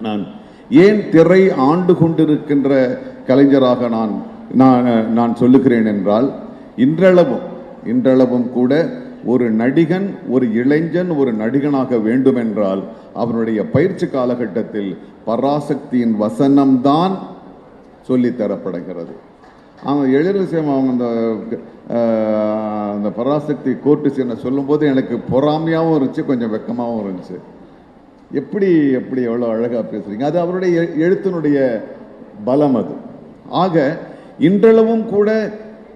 நான் ஏன் திரை ஆண்டு கொண்டிருக்கின்ற கலைஞராக நான் நான் நான் சொல்லுகிறேன் என்றால் இன்றளவும் இன்றளவும் கூட ஒரு நடிகன் ஒரு இளைஞன் ஒரு நடிகனாக வேண்டுமென்றால் அவனுடைய பயிற்சி காலகட்டத்தில் பராசக்தியின் வசனம்தான் சொல்லித் தரப்படுகிறது. அவன் எழிலரசியம் அவங்க அந்த அந்த பராசக்தி கோர்ட்டு சீனை சொல்லும்போது எனக்கு பொறாமையாகவும் இருந்துச்சு கொஞ்சம் வெக்கமாகவும் இருந்துச்சு. எப்படி எப்படி எவ்வளோ அழகாக பேசுகிறீங்க அது அவருடைய எழுத்தினுடைய பலம் அது. ஆக இன்றளவும் கூட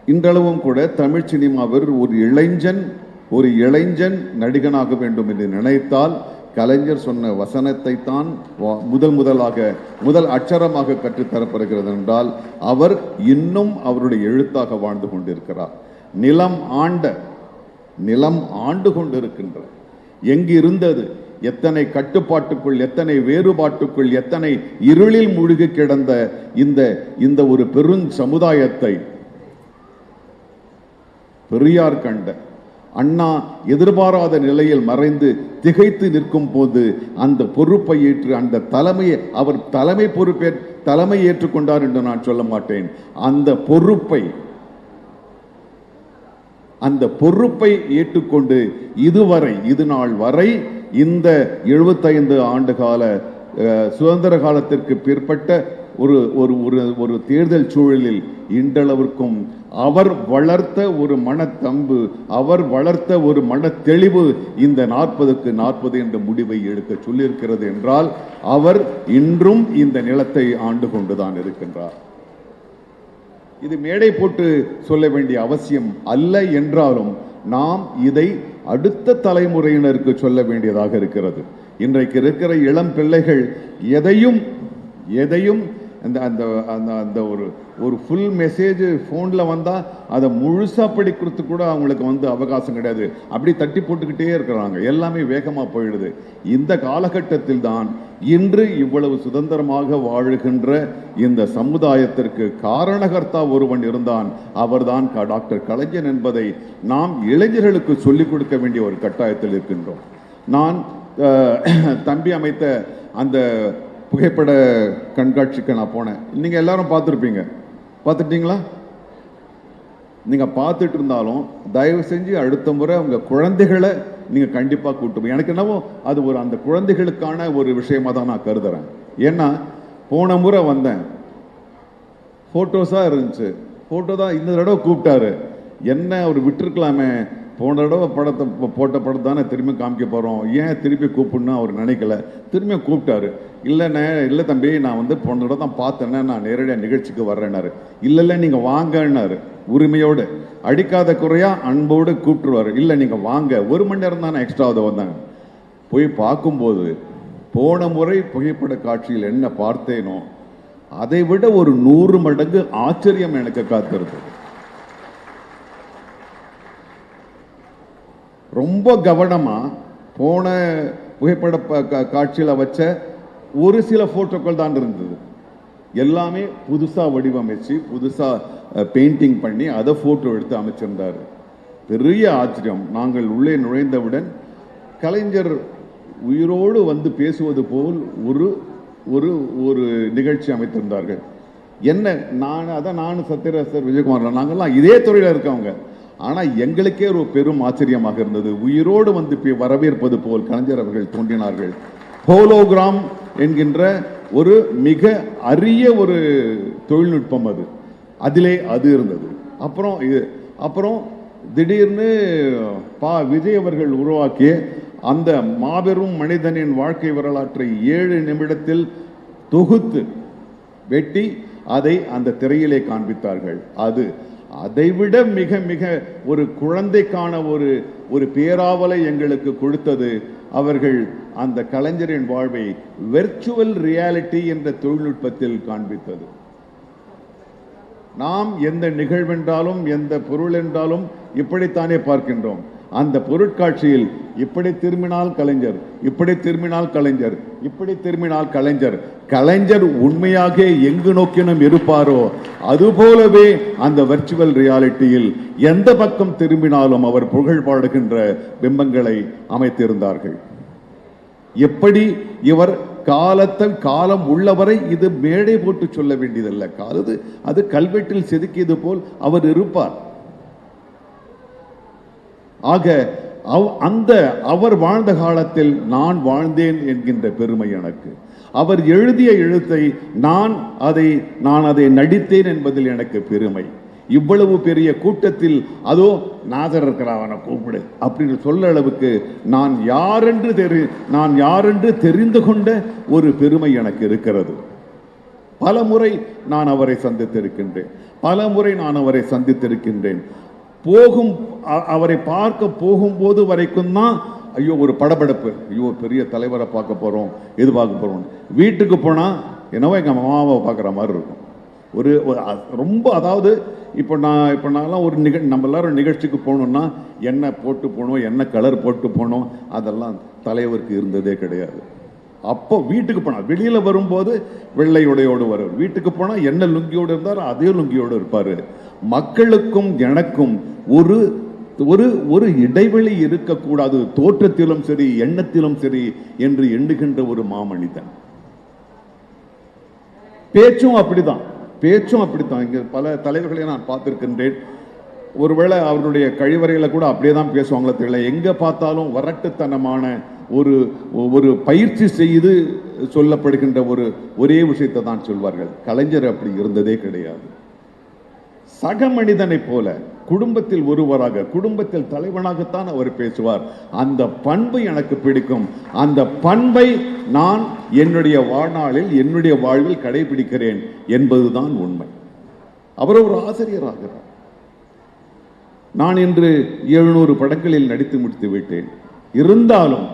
இன்றளவும் கூட தமிழ் சினிமாவில் ஒரு இளைஞன் ஒரு இளைஞன் நடிகனாக வேண்டும் என்று நினைத்தால் கலைஞர் சொன்ன வசனத்தை தான் வா- முதல் முதலாக முதல் அட்சரமாக கற்றுத்தரப்படுகிறது என்றால் அவர் இன்னும் அவருடைய எழுத்தாக வாழ்ந்து கொண்டிருக்கிறார். நிலம் ஆண்ட நிலம் ஆண்டு கொண்டிருக்கின்ற எங்கிருந்தது? எத்தனை கட்டுப்பாட்டுக்குள் எத்தனை வேறுபாட்டுக்குள் எத்தனை இருளில் முழுகி கிடந்த இந்த இந்த ஒரு பெரும் சமுதாயத்தை பெரியார் கண்ட அண்ணா எதிர்பாராத நிலையில் மறைந்து திகைத்து நிற்கும் போது அந்த பொறுப்பை ஏற்று அந்த தலைமையை அவர் தலைமை பொறுப்பே தலைமை ஏற்றுக்கொண்டார் என்று நான் சொல்ல மாட்டேன். அந்த பொறுப்பை அந்த பொறுப்பை ஏற்றுக்கொண்டு இதுவரை இது நாள் வரை இந்த 75 ஆண்டு கால அஹ், சுதந்திர காலத்திற்கு பிற்பட்ட ஒரு ஒரு ஒரு ஒரு தேர்தல் சூழலில் இன்றளவிற்கும் அவர் வளர்த்த ஒரு மனத்தம்பு அவர் வளர்த்த ஒரு மன தெளிவு இந்த நாற்பதுக்கு நாற்பது என்ற முடிவை எடுக்க சொல்லியிருக்கிறது என்றால் அவர் இன்றும் இந்த நிலத்தை ஆண்டு கொண்டுதான் இருக்கின்றார். இது மேடை போட்டு சொல்ல வேண்டிய அவசியம் அல்ல என்றாலும் நாம் இதை அடுத்த தலைமுறையினருக்கு சொல்ல வேண்டியதாக இருக்கிறது. இன்றைக்கு இருக்கிற இளம் பிள்ளைகள் எதையும் எதையும் அந்த அந்த அந்த அந்த ஒரு ஒரு ஃபுல் மெசேஜ் ஃபோனில் வந்தால் அதை முழுசாக படிக்கிறது கூட அவங்களுக்கு வந்து அவகாசம் கிடையாது. அப்படி தட்டி போட்டுக்கிட்டே இருக்கிறாங்க. எல்லாமே வேகமாக போயிடுது. இந்த காலகட்டத்தில் தான் இன்று இவ்வளவு சுதந்திரமாக வாழுகின்ற இந்த சமுதாயத்திற்கு காரணகர்த்தா ஒருவன் இருந்தான். அவர்தான் க- டாக்டர் கலைஞன் என்பதை நாம் இளைஞர்களுக்கு சொல்லிக் கொடுக்க வேண்டிய ஒரு கட்டாயத்தில் இருக்கின்றோம். நான் தம்பி அமைத்த அந்த புகைப்பட கண்காட்சிக்கு நான் போனேன். நீங்கள் எல்லாரும் பார்த்துருப்பீங்க. பார்த்துட்டீங்களா? நீங்கள் பார்த்துட்டு இருந்தாலும் தயவு செஞ்சு அடுத்த முறை உங்கள் குழந்தைகளை நீங்கள் கண்டிப்பாக கூட்டு போய் எனக்கு என்னவோ அது ஒரு அந்த குழந்தைகளுக்கான ஒரு விஷயமா தான் நான் கருதுறேன். ஏன்னா போன முறை வந்தேன். ஃபோட்டோஸாக இருந்துச்சு. ஃபோட்டோ தான் இந்த தடவை கூப்பிட்டாரு. என்ன அவர் விட்டுருக்கலாமே. போன தடவை படத்தை போட்ட படம் தானே திரும்பி காமிக்க போகிறோம் ஏன் திருப்பி கூப்பிடணும் அவர் நினைக்கல. திரும்பி கூப்பிட்டாரு. இல்லைண்ணே இல்லை தம்பி நான் வந்து போன தடவை தான் பார்த்தேன்னே நான் நேரடியாக நிகழ்ச்சிக்கு வர்றேன்னாரு. இல்லை இல்லை நீங்கள் வாங்கன்னாரு. உரிமையோடு அடிக்காத குறையா அன்போடு கூப்பிட்டுருவாரு. இல்லை நீங்கள் வாங்க. ஒரு மணி நேரம் தானே எக்ஸ்ட்ரா வந்தாங்க போய் பார்க்கும்போது போன முறை புகைப்பட காட்சியில் என்ன பார்த்தேனோ அதை விட ஒரு நூறு மடங்கு ஆச்சரியம் எனக்கு காத்திருக்கு ரொம்ப கவனமாக போன புகைப்பட காட்சியில் வச்ச ஒரு சில ஃபோட்டோக்கள் தான் இருந்தது. எல்லாமே புதுசாக வடிவமைச்சு புதுசாக பெயிண்டிங் பண்ணி அதை ஃபோட்டோ எடுத்து அமைச்சிருந்தார். பெரிய ஆச்சரியம். நாங்கள் உள்ளே நுழைந்தவுடன் கலைஞர் உயிரோடு வந்து பேசுவது போல் ஒரு ஒரு ஒரு நிகழ்ச்சி அமைத்திருந்தார்கள். என்ன நான் அதான் நானும் சத்யராஜ் விஜயகுமார் நாங்கள்லாம் இதே துறையில் இருக்கவங்க. ஆனால் எங்களுக்கே ஒரு பெரும் ஆச்சரியமாக இருந்தது. உயிரோடு வந்து பே- வரவேற்பது போல் கலைஞர் அவர்கள் தோன்றினார்கள். ஹோலோகிராம் என்கின்ற ஒரு மிக அரிய ஒரு தொழில்நுட்பம் அது. அதிலே அது இருந்தது. அப்புறம் இது அப்புறம் திடீர்னு பா விஜய் அவர்கள் உருவாக்கிய அந்த மாபெரும் மனிதனின் வாழ்க்கை வரலாற்றை ஏழு நிமிடத்தில் தொகுத்து வெட்டி அதை அந்த திரையிலே காண்பித்தார்கள். அது அதைவிட மிக மிக ஒரு குழந்தைக்கான ஒரு ஒரு பேராவலை எங்களுக்கு கொடுத்தது. அவர்கள் அந்த கலைஞரின் வாழ்வை வெர்ச்சுவல் ரியாலிட்டி என்ற தொழில்நுட்பத்தில் காண்பித்தது. நாம் எந்த நிகழ்வென்றாலும் எந்த பொருள் என்றாலும் இப்படித்தானே பார்க்கின்றோம். அந்த பொருட்காட்சியில் இப்படி திரும்பினால் கலைஞர் இப்படி திரும்பினால் கலைஞர் இப்படி திரும்பினால் கலைஞர் கலைஞர் உண்மையாக எங்கு நோக்கினும் இருப்பாரோ அதுபோலவே அந்த வர்ச்சுவல் ரியாலிட்டியில் எந்த பக்கம் திரும்பினாலும் அவர் புகழ் பாடுகின்ற பிம்பங்களை அமைத்திருந்தார்கள். எப்படி இவர் காலத்தை காலம் உள்ளவரை இது மேடை போட்டு சொல்ல வேண்டியதல்ல. காலது அது கல்வெட்டில் செதுக்கியது போல் அவர் இருப்பார். ஆக அவ்- அந்த அவர் வாழ்ந்த காலத்தில் நான் வாழ்ந்தேன் என்கின்ற பெருமை எனக்கு. அவர் எழுதிய எழுத்தை நான் அதை நான் அதை நடித்தேன் என்பதில் எனக்கு பெருமை. இவ்வளவு பெரிய கூட்டத்தில் அதோ நாதர் இருக்கிற அவனை கூப்பிடு அப்படின்னு சொல்ல அளவுக்கு நான் யாரென்று தெரி நான் யாரென்று தெரிந்து கொண்ட ஒரு பெருமை எனக்கு இருக்கிறது. பல முறை நான் அவரை சந்தித்திருக்கின்றேன். பல முறை நான் அவரை சந்தித்திருக்கின்றேன். போகும் அவரை பார்க்க போகும்போது வரைக்கும் தான் ஐயோ ஒரு படபடப்பு. ஐயோ பெரிய தலைவரை பார்க்க போகிறோம் எது பார்க்க போகிறோம் வீட்டுக்கு போனால் என்னவோ எங்கள் மாமாவை பார்க்குற மாதிரி இருக்கும். ஒரு ஒரு ரொம்ப அதாவது இப்போ நான் இப்போ நான்லாம் ஒரு நிக நம்ம எல்லாரும் நிகழ்ச்சிக்கு போகணும்னா என்ன போட்டு போகணும் என்ன கலர் போட்டு போகணும் அதெல்லாம் தலைவருக்கு இருந்ததே கிடையாது. அப்போ வீட்டுக்கு போனால் வெளியில் வரும்போது வெள்ளை உடையோடு வருவார் வீட்டுக்கு போனால் என்ன லுங்கியோடு இருந்தாரோ அதே லுங்கியோடு இருப்பார். மக்களுக்கும் எனக்கும் ஒரு ஒரு ஒரு இடைவெளி இருக்கக்கூடாது. தோற்றத்திலும் சரி எண்ணத்திலும் சரி என்று எண்ணுகின்ற ஒரு மாமனிதன். பேச்சும் அப்படிதான். பேச்சும் அப்படித்தான். இங்க பல தலைவர்களை நான் பார்த்திருக்கின்றேன். ஒருவேளை அவருடைய கழிவறையில கூட அப்படியே தான் பேசுவாங்களே தெரியல. எங்க பார்த்தாலும் வரட்டுத்தனமான ஒரு ஒரு பயிற்சி செய்து சொல்லப்படுகின்ற ஒரு ஒரே விஷயத்தை தான் சொல்வார்கள். கலைஞர் அப்படி இருந்ததே கிடையாது. சக மனிதனைப் போல குடும்பத்தில் ஒருவராக குடும்பத்தில் தலைவனாகத்தான் அவர் பேசுவார். அந்த பண்பு எனக்கு பிடிக்கும். அந்த பண்பை நான் என்னுடைய வாழ்நாளில் என்னுடைய வாழ்வில் கடைபிடிக்கிறேன் என்பதுதான் உண்மை. அவர் ஒரு ஆசிரியராகிறார். நான் இன்று எழுநூறு படங்களில் நடித்து முடித்து விட்டேன். இருந்தாலும்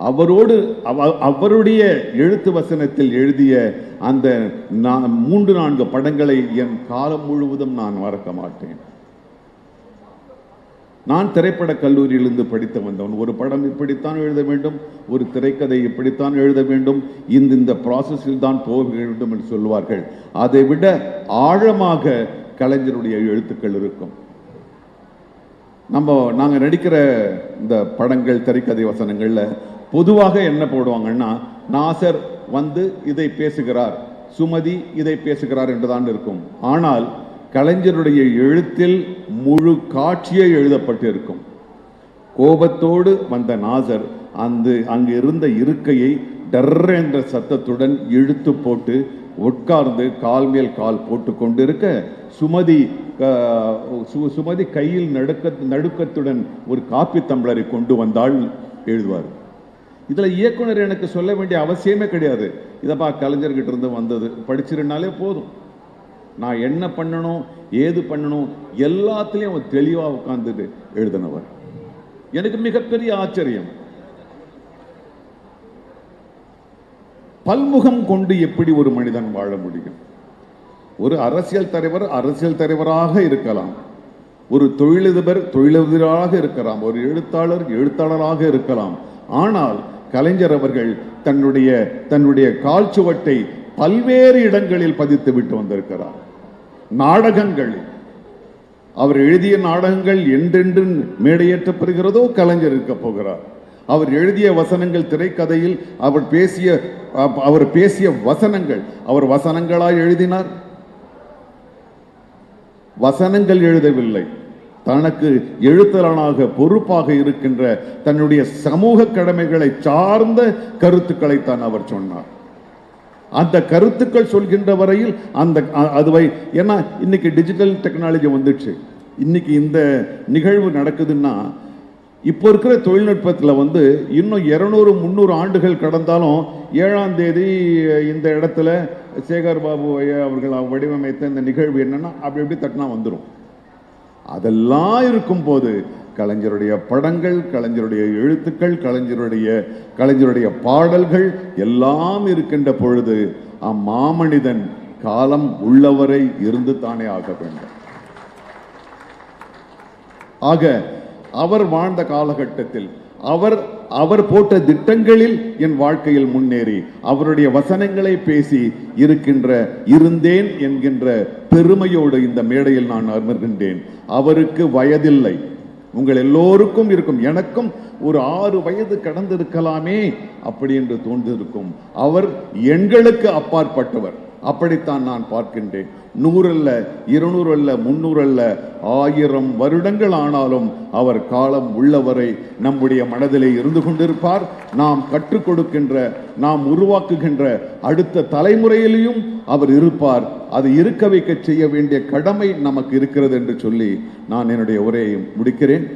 அவரோடு அவ- அவருடைய எழுத்து வசனத்தில் எழுதிய அந்த மூன்று நான்கு படங்களை என் காலம் முழுவதும் நான் மறக்க மாட்டேன். நான் திரைப்பட கல்லூரியிலிருந்து படித்து வந்தவன். ஒரு படம் இப்படித்தான் எழுத வேண்டும் ஒரு திரைக்கதை இப்படித்தான் எழுத வேண்டும் இந்த இந்த ப்ராசஸில் தான் போக வேண்டும் என்று சொல்வார்கள் அதை விட ஆழமாக கலைஞருடைய எழுத்துக்கள் இருக்கும். நம்ம நாங்கள் நடிக்கிற இந்த படங்கள் திரைக்கதை வசனங்கள்ல பொதுவாக என்ன போடுவாங்கன்னா நாசர் வந்து இதை பேசுகிறார் சுமதி இதை பேசுகிறார் என்றுதான் இருக்கும். ஆனால் கலைஞருடைய எழுத்தில் முழு காட்சியே எழுதப்பட்டு இருக்கும் கோபத்தோடு வந்த நாசர் அந்த அங்கு இருந்த இருக்கையை டர் என்ற சத்தத்துடன் இழுத்து போட்டு உட்கார்ந்து கால் மேல் கால் போட்டு கொண்டிருக்க சுமதி சுமதி கையில் நடுக்க நடுக்கத்துடன் ஒரு காப்பி தம்ளரை கொண்டு வந்தால் எழுதுவார். இதுல இயக்குனர் எனக்கு சொல்ல வேண்டிய அவசியமே கிடையாது. இதைப்பா கலைஞர்கிட்ட இருந்து வந்தது. படிச்சிருந்தாலே போதும். நான் என்ன பண்ணணும் ஏது பண்ணணும் எல்லாத்துலயும் அவன் தெளிவா உட்காந்துட்டு எழுதினவர். எனக்கு மிகப்பெரிய ஆச்சரியம். பல்முகம் கொண்டு எப்படி ஒரு மனிதன் வாழ முடியும்? ஒரு அரசியல் தலைவர் அரசியல் தலைவராக இருக்கலாம். ஒரு தொழிலதிபர் தொழிலதிபராக இருக்கலாம். ஒரு எழுத்தாளர் எழுத்தாளராக இருக்கலாம். ஆனால் கலைஞர் அவர்கள் தன்னுடைய தன்னுடைய கால் சுவட்டை பல்வேறு இடங்களில் பதித்து விட்டு வந்திருக்கிறார். நாடகங்கள் அவர் எழுதிய நாடகங்கள் என்றென்று மேடையேற்றப்படுகிறதோ கலைஞர் இருக்க போகிறார். அவர் எழுதிய வசனங்கள் திரைக்கதையில் அவர் பேசிய அவர் பேசிய வசனங்கள் அவர் வசனங்களாய் எழுதினார். வசனங்கள் எழுதவில்லை. தனக்கு எழுத்தரனாக பொறுப்பாக இருக்கின்ற தன்னுடைய சமூக கடமைகளை சார்ந்த கருத்துக்களைத்தான் அவர் சொன்னார். அந்த கருத்துக்கள் சொல்கின்ற வரையில் அந்த அதுவை ஏன்னா இன்னைக்கு டிஜிட்டல் டெக்னாலஜி வந்துடுச்சு. இன்னைக்கு இந்த நிகழ்வு நடக்குதுன்னா இப்போ இருக்கிற தொழில்நுட்பத்தில் வந்து இன்னும் இரநூறு முந்நூறு ஆண்டுகள் கடந்தாலும் ஏழாம் தேதி இந்த இடத்துல சேகர் பாபு அவர்கள் வடிவமைத்த இந்த நிகழ்வு என்னென்னா அப்படி எப்படி தட்டினா வந்துடும் அதெல்லாம் இருக்கும்போது கலைஞருடைய படங்கள் கலைஞருடைய எழுத்துக்கள் கலைஞருடைய கலைஞருடைய பாடல்கள் எல்லாம் இருக்கின்ற பொழுது அம்மாமனிதன் காலம் உள்ளவரை இருந்து தானே ஆக வேண்டும். ஆக அவர் வாழ்ந்த காலகட்டத்தில் அவர் அவர் போட்ட திட்டங்களில் என் வாழ்க்கையில் முன்னேறி அவருடைய வசனங்களை பேசி இருக்கின்ற இருந்தேன் என்கின்ற பெருமையோடு இந்த மேடையில் நான் அமர்கின்றேன். அவருக்கு வயதில்லை. உங்கள் எல்லோருக்கும் இருக்கும். எனக்கும் ஒரு ஆறு வயது கடந்திருக்கலாமே அப்படி என்று தோன்றிருக்கும். அவர் எண்களுக்கு அப்பாற்பட்டவர். அப்படித்தான் நான் பார்க்கின்றேன். நூறல்ல இருநூறு அல்ல முன்னூறு அல்ல ஆயிரம் வருடங்கள் ஆனாலும் அவர் காலம் உள்ளவரை நம்முடைய மனதிலே இருந்து கொண்டிருப்பார். நாம் கற்றுக் கொடுக்கின்ற நாம் உருவாக்குகின்ற அடுத்த தலைமுறையிலையும் அவர் இருப்பார். அது இருக்க வைக்க செய்ய வேண்டிய கடமை நமக்கு இருக்கிறது என்று சொல்லி நான் என்னுடைய உரையை முடிக்கிறேன்.